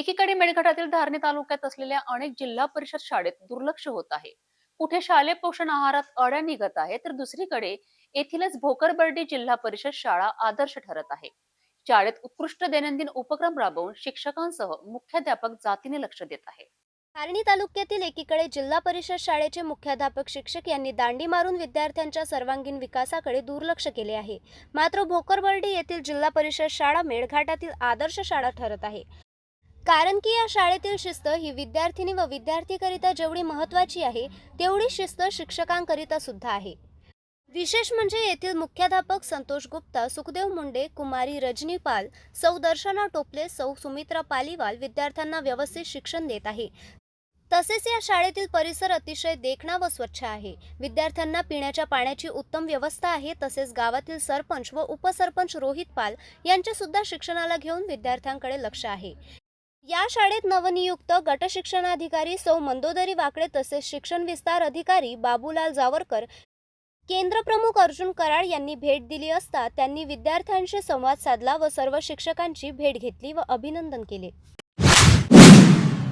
एकीकडे मेळघाटातील धारणी तालुक्यात असलेल्या अनेक जिल्हा परिषद शाळेत दुर्लक्ष होत आहे. कुठे शालेय पोषण आहारात अड्या निघत आहे तर दुसरीकडे येथीलच भोकरबर्डी जिल्हा परिषद शाळा आदर्श ठरत आहे. शाळेत उत्कृष्ट दैनंदिन उपक्रम राबवून शिक्षकांसह मुख्याध्यापक जातीने लक्ष देत आहे. धारणी तालुक्यातील एकीकडे जिल्हा परिषद शाळेचे मुख्याध्यापक शिक्षक यांनी दांडी मारून विद्यार्थ्यांच्या सर्वांगीण विकासाकडे दुर्लक्ष केले आहे. मात्र भोकरबर्डी येथील जिल्हा परिषद शाळा मेळघाटातील आदर्श शाळा ठरत आहे. कारण की या शाळेतील शिस्त ही विद्यार्थिनी व विद्यार्थीकरिता जेवढी महत्त्वाची आहे तेवढी शिस्त शिक्षकांकरिता सुद्धा आहे. विशेष म्हणजे येथील मुख्याध्यापक संतोष गुप्ता सुखदेव मुंडे कुमारी रजनी पाल सौ दर्शना टोपले सौ सुमित्रा पालीवाल विद्यार्थ्यांना व्यवस्थित शिक्षण देत आहे. तसेच या शाळेतील परिसर अतिशय देखणा व स्वच्छ आहे. विद्यार्थ्यांना पिण्याच्या पाण्याची उत्तम व्यवस्था आहे. तसेच गावातील सरपंच व उपसरपंच रोहित पाल यांचे सुद्धा शिक्षणाला घेऊन विद्यार्थ्यांकडे लक्ष आहे. या शाळेत नवनियुक्त गटशिक्षणाधिकारी सौ मंदोदरी वाकडे तसेच शिक्षण विस्तार अधिकारी बाबूलाल जावरकर केंद्रप्रमुख अर्जुन कराड यांनी भेट दिली असता त्यांनी विद्यार्थ्यांशी संवाद साधला व सर्व शिक्षकांची भेट घेतली व अभिनंदन केले.